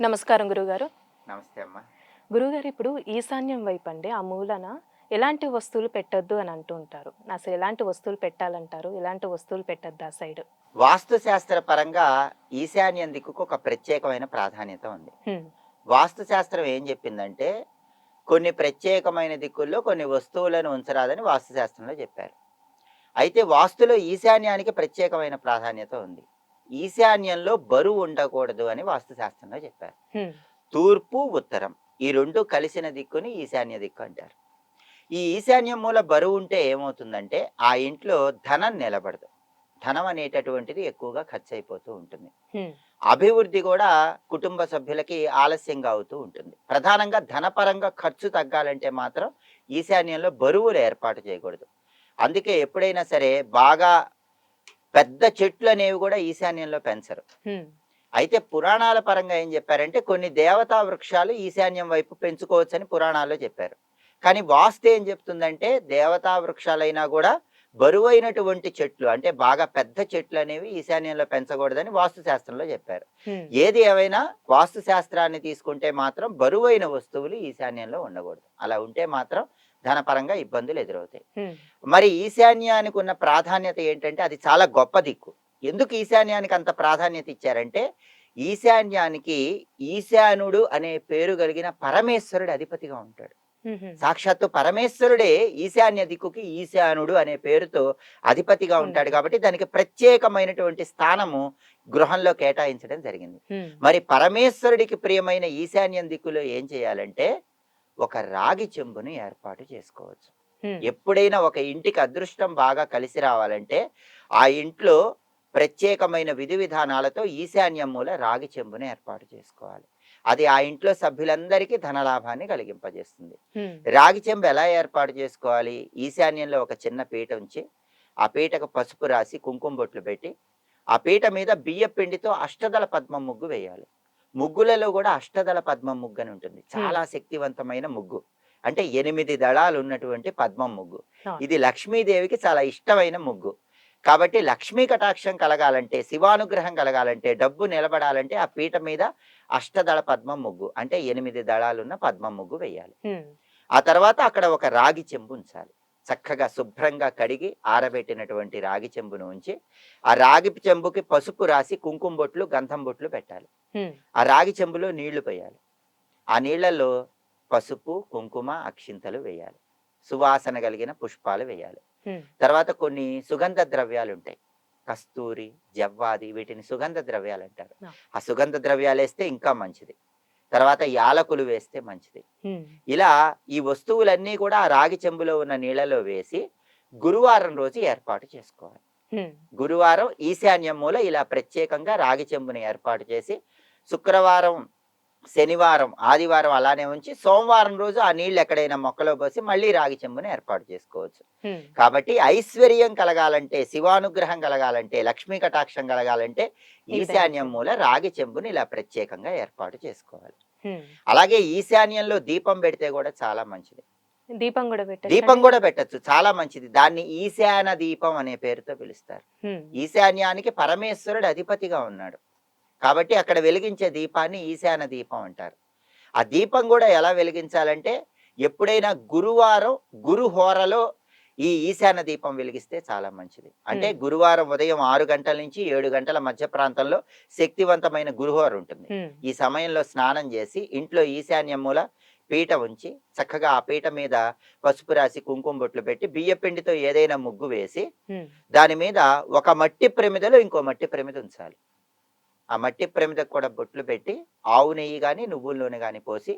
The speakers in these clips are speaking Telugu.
నమస్కారం గురుగారు. నమస్తే అమ్మా. గురుగారు ఇప్పుడు ఈశాన్యం వైపు అండి ఆ మూలన ఎలాంటి వస్తువులు పెట్టొద్దు అని అంటూ ఉంటారు. అసలు ఎలాంటి వస్తువులు పెట్టాలంటారు? ఎలాంటి వస్తువులు పెట్టద్దు ఆ సైడ్? వాస్తు శాస్త్ర పరంగా ఈశాన్యం దిక్కుకు ఒక ప్రత్యేకమైన ప్రాధాన్యత ఉంది. వాస్తు శాస్త్రం ఏం చెప్పిందంటే కొన్ని ప్రత్యేకమైన దిక్కుల్లో కొన్ని వస్తువులను ఉంచరాదని వాస్తు శాస్త్రంలో చెప్పారు. అయితే వాస్తులో ఈశాన్యానికి ప్రత్యేకమైన ప్రాధాన్యత ఉంది. ఈశాన్యంలో బరువు ఉండకూడదు అని వాస్తు శాస్త్రంలో చెప్పారు తూర్పు ఉత్తరం ఈ రెండు కలిసిన దిక్కుని ఈశాన్య దిక్కు అంటారు. ఈ ఈశాన్యం మూల బరువు ఉంటే ఏమవుతుందంటే ఆ ఇంట్లో ధనం నిలబడదు. ధనం అనేటటువంటిది ఎక్కువగా ఖర్చు అయిపోతూ ఉంటుంది అభివృద్ధి కూడా కుటుంబ సభ్యులకి ఆలస్యంగా అవుతూ ఉంటుంది. ప్రధానంగా ధనపరంగా ఖర్చు తగ్గాలంటే మాత్రం ఈశాన్యంలో బరువులు ఏర్పాటు చేయకూడదు. అందుకే ఎప్పుడైనా సరే బాగా పెద్ద చెట్లు అనేవి కూడా ఈశాన్యంలో పెంచరు. అయితే పురాణాల పరంగా ఏం చెప్పారంటే కొన్ని దేవతా వృక్షాలు ఈశాన్యం వైపు పెంచుకోవచ్చని పురాణాల్లో చెప్పారు. కానీ వాస్తు ఏం చెప్తుందంటే దేవతా వృక్షాలైనా కూడా బరువైనటువంటి చెట్లు అంటే బాగా పెద్ద చెట్లు అనేవి ఈశాన్యంలో పెంచకూడదని వాస్తు శాస్త్రంలో చెప్పారు. ఏది ఏమైనా వాస్తు శాస్త్రాన్ని తీసుకుంటే మాత్రం బరువైన వస్తువులు ఈశాన్యంలో ఉండకూడదు. అలా ఉంటే మాత్రం ధనపరంగా ఇబ్బందులు ఎదురవుతాయి. మరి ఈశాన్యానికి ఉన్న ప్రాధాన్యత ఏంటంటే అది చాలా గొప్ప దిక్కు. ఎందుకు ఈశాన్యానికి అంత ప్రాధాన్యత ఇచ్చారంటే ఈశాన్యానికి ఈశానుడు అనే పేరు కలిగిన పరమేశ్వరుడు అధిపతిగా ఉంటాడు. సాక్షాత్తు పరమేశ్వరుడే ఈశాన్య దిక్కుకి ఈశానుడు అనే పేరుతో అధిపతిగా ఉంటాడు కాబట్టి దానికి ప్రత్యేకమైనటువంటి స్థానము గృహంలో కేటాయించడం జరిగింది. మరి పరమేశ్వరుడికి ప్రియమైన ఈశాన్యం దిక్కులో ఏం చేయాలంటే ఒక రాగి చెంబును ఏర్పాటు చేసుకోవచ్చు. ఎప్పుడైనా ఒక ఇంటికి అదృష్టం బాగా కలిసి రావాలంటే ఆ ఇంట్లో ప్రత్యేకమైన విధి విధానాలతో ఈశాన్యం మూల రాగి చెంబును ఏర్పాటు చేసుకోవాలి. అది ఆ ఇంట్లో సభ్యులందరికీ ధనలాభాన్ని కలిగింపజేస్తుంది. రాగి చెంబు ఎలా ఏర్పాటు చేసుకోవాలి? ఈశాన్యంలో ఒక చిన్న పీట ఉంచి ఆ పీటకు పసుపు రాసి కుంకుమ బొట్లు పెట్టి ఆ పీట మీద బియ్య పిండితో అష్టదళ పద్మ ముగ్గు వేయాలి. ముగ్గులలో కూడా అష్టదళ పద్మ ముగ్గు అని ఉంటుంది. చాలా శక్తివంతమైన ముగ్గు. అంటే ఎనిమిది దళాలు ఉన్నటువంటి పద్మం ముగ్గు. ఇది లక్ష్మీదేవికి చాలా ఇష్టమైన ముగ్గు. కాబట్టి లక్ష్మీ కటాక్షం కలగాలంటే శివానుగ్రహం కలగాలంటే డబ్బు నిలబడాలంటే ఆ పీట మీద అష్టదళ పద్మం ముగ్గు అంటే ఎనిమిది దళాలున్న పద్మం ముగ్గు వేయాలి. ఆ తర్వాత అక్కడ ఒక రాగి చెంబు ఉంచాలి. చక్కగా శుభ్రంగా కడిగి ఆరబెట్టినటువంటి రాగి చెంబును ఉంచి ఆ రాగి చెంబుకి పసుపు రాసి కుంకుమ బొట్లు గంధం బొట్లు పెట్టాలి. ఆ రాగి చెంబులో నీళ్ళు పోయాలి. ఆ నీళ్ళలో పసుపు కుంకుమ అక్షింతలు వేయాలి. సువాసన కలిగిన పుష్పాలు వేయాలి. తర్వాత కొన్ని సుగంధ ద్రవ్యాలు ఉంటాయి కస్తూరి జవ్వాది వీటిని సుగంధ ద్రవ్యాలు అంటారు ఆ. సుగంధ ద్రవ్యాలు వేస్తే ఇంకా మంచిది. తర్వాత యాలకులు వేస్తే మంచిది. ఇలా ఈ వస్తువులన్నీ కూడా రాగి చెంబులో ఉన్న నీళ్ళలో వేసి గురువారం రోజు ఏర్పాటు చేసుకోవాలి. గురువారం ఈశాన్యం మూల ఇలా ప్రత్యేకంగా రాగి చెంబుని ఏర్పాటు చేసి శుక్రవారం శనివారం ఆదివారం అలానే ఉంచి సోమవారం రోజు ఆ నీళ్ళు ఎక్కడైనా మొక్కలో పోసి మళ్ళీ రాగి చెంబుని ఏర్పాటు చేసుకోవచ్చు. కాబట్టి ఐశ్వర్యం కలగాలంటే శివానుగ్రహం కలగాలంటే లక్ష్మీ కటాక్షం కలగాలంటే ఈశాన్యం మూల రాగి చెంబుని ఇలా ప్రత్యేకంగా ఏర్పాటు చేసుకోవాలి. అలాగే ఈశాన్యంలో దీపం పెడితే కూడా చాలా మంచిది. దీపం కూడా పెట్ట దీపం కూడా పెట్టచ్చు. చాలా మంచిది. దాన్ని ఈశాన దీపం అనే పేరుతో పిలుస్తారు. ఈశాన్యానికి పరమేశ్వరుడు అధిపతిగా ఉన్నాడు. కాబట్టి అక్కడ వెలిగించే దీపాన్ని ఈశాన దీపం అంటారు. ఆ దీపం కూడా ఎలా వెలిగించాలంటే ఎప్పుడైనా గురువారం గురు హోరలో ఈ ఈశాన దీపం వెలిగిస్తే చాలా మంచిది. అంటే. గురువారం ఉదయం ఆరు గంటల నుంచి ఏడు గంటల మధ్య ప్రాంతంలో శక్తివంతమైన గురుహోర ఉంటుంది. ఈ సమయంలో స్నానం చేసి ఇంట్లో ఈశాన్యం మూల పీట ఉంచి చక్కగా ఆ పీట మీద పసుపు రాసి కుంకుమ బొట్లు పెట్టి బియ్య పిండితో ఏదైనా ముగ్గు వేసి దాని మీద ఒక మట్టి ప్రమిదలో ఇంకో మట్టి ప్రమిద ఉంచాలి. ఆ మట్టి ప్రమిదకు కూడా బొట్లు పెట్టి ఆవు నెయ్యి కానీ నువ్వుల నూనె కానీ పోసి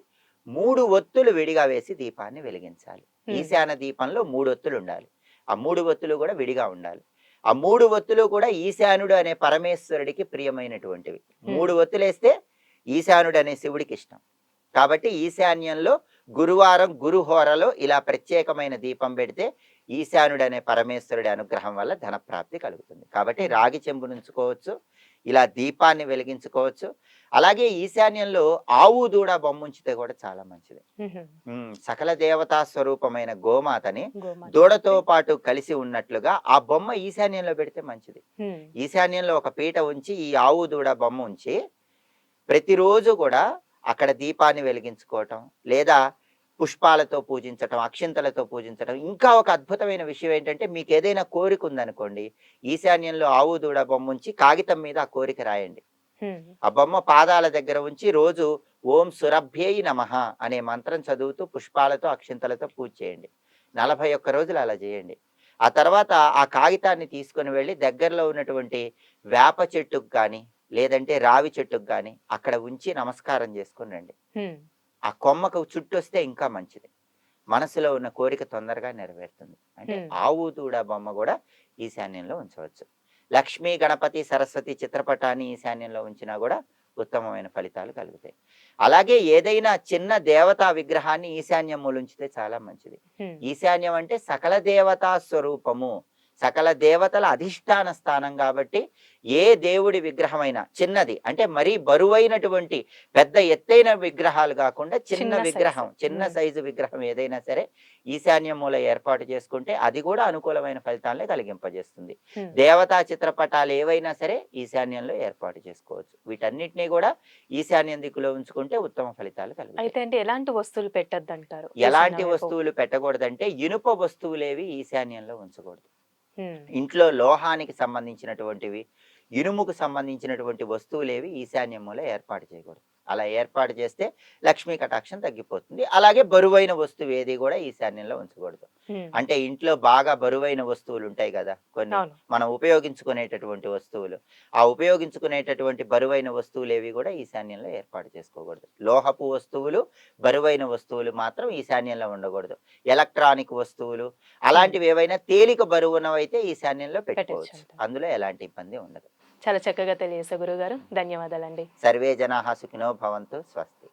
మూడు ఒత్తులు విడిగా వేసి దీపాన్ని వెలిగించాలి. ఈశాన దీపంలో మూడు ఒత్తులు ఉండాలి. ఆ మూడు ఒత్తులు కూడా విడిగా ఉండాలి. ఆ మూడు ఒత్తులు కూడా ఈశానుడు అనే పరమేశ్వరుడికి ప్రియమైనటువంటివి. మూడు ఒత్తులేస్తే ఈశానుడు అనే శివుడికి ఇష్టం. కాబట్టి ఈశాన్యంలో గురువారం గురుహోరలో ఇలా ప్రత్యేకమైన దీపం పెడితే ఈశానుడు అనే పరమేశ్వరుడి అనుగ్రహం వల్ల ధనప్రాప్తి కలుగుతుంది. కాబట్టి రాగి చెంబు నుంచుకోవచ్చు ఇలా దీపాన్ని వెలిగించుకోవచ్చు. అలాగే ఈశాన్యంలో ఆవు దూడ బొమ్మ ఉంచితే కూడా చాలా మంచిది. సకల దేవతా స్వరూపమైన గోమాతని దూడతో పాటు కలిసి ఉన్నట్లుగా ఆ బొమ్మ ఈశాన్యంలో పెడితే మంచిది. ఈశాన్యంలో ఒక పీట ఉంచి ఈ ఆవు దూడ బొమ్మ ఉంచి ప్రతిరోజు కూడా అక్కడ దీపాన్ని వెలిగించుకోవటం లేదా పుష్పాలతో పూజించటం అక్షింతలతో పూజించటం. ఇంకా ఒక అద్భుతమైన విషయం ఏంటంటే మీకు ఏదైనా కోరిక ఉందనుకోండి ఈశాన్యంలో ఆవు దూడ బొమ్మ ఉంచి కాగితం మీద ఆ కోరిక రాయండి. ఆ బొమ్మ పాదాల దగ్గర ఉంచి రోజు ఓం సురభ్యేయి నమః అనే మంత్రం చదువుతూ పుష్పాలతో అక్షింతలతో పూజ చేయండి. నలభై ఒక్క రోజులు అలా చేయండి. ఆ తర్వాత ఆ కాగితాన్ని తీసుకొని వెళ్ళి దగ్గరలో ఉన్నటువంటి వేప చెట్టుకు కానీ లేదంటే రావి చెట్టుకు కానీ అక్కడ ఉంచి నమస్కారం చేసుకొని రండి. ఆ కొమ్మకు చుట్టూ వస్తే ఇంకా మంచిది. మనసులో ఉన్న కోరిక తొందరగా నెరవేరుతుంది. అంటే. ఆవు దూడ బొమ్మ కూడా ఈశాన్యంలో ఉంచవచ్చు. లక్ష్మీ గణపతి సరస్వతి చిత్రపటాన్ని ఈశాన్యంలో ఉంచినా కూడా ఉత్తమమైన ఫలితాలు కలుగుతాయి. అలాగే ఏదైనా చిన్న దేవతా విగ్రహాన్ని ఈశాన్యం ఉంచితే చాలా మంచిది. ఈశాన్యం అంటే సకల దేవతా స్వరూపము. సకల దేవతల అధిష్టాన స్థానం కాబట్టి ఏ దేవుడి విగ్రహమైనా చిన్నది అంటే మరీ బరువైనటువంటి పెద్ద ఎత్తైన విగ్రహాలు కాకుండా చిన్న విగ్రహం. చిన్న. సైజు విగ్రహం ఏదైనా సరే ఈశాన్య మూల ఏర్పాటు చేసుకుంటే అది కూడా అనుకూలమైన ఫలితాలనే కలిగింపజేస్తుంది హ్మ్. దేవతా చిత్రపటాలు ఏవైనా సరే ఈశాన్యంలో ఏర్పాటు చేసుకోవచ్చు వీటన్నిటినీ కూడా ఈశాన్యం దిక్కులో ఉంచుకుంటే ఉత్తమ ఫలితాలు కలుగుతాయి అయితే అంటే ఎలాంటి వస్తువులు పెట్టద్దు అంటారు ఎలాంటి వస్తువులు పెట్టకూడదంటే ఇనుప వస్తువులేవి ఈశాన్యంలో ఉంచకూడదు. ఇంట్లో లోహానికి సంబంధించినటువంటివి ఇనుముకు సంబంధించినటువంటి వస్తువులేవి ఈశాన్యం మూల ఏర్పాటు చేయకూడదు. అలా ఏర్పాటు చేస్తే లక్ష్మీ కటాక్షం తగ్గిపోతుంది. అలాగే బరువైన వస్తువు ఏది కూడా ఈశాన్యంలో ఉంచకూడదు. అంటే ఇంట్లో బాగా బరువైన వస్తువులు ఉంటాయి కదా! కొన్ని మనం ఉపయోగించుకునేటటువంటి వస్తువులు. ఆ ఉపయోగించుకునేటటువంటి బరువైన వస్తువులు ఏవి కూడా ఈశాన్యంలో ఏర్పాటు చేసుకోకూడదు. లోహపు వస్తువులు బరువైన వస్తువులు మాత్రం ఈశాన్యంలో ఉండకూడదు. ఎలక్ట్రానిక్ వస్తువులు అలాంటివి ఏవైనా తేలిక బరువునవైతే ఈశాన్యంలో పెట్టుకోవచ్చు. అందులో ఎలాంటి ఇబ్బంది ఉండదు. చాలా చక్కగా తెలియజేసా గురుగారు ధన్యవాదాలండి. సర్వే జనాహ సుఖినో భవంతు. స్వస్తి.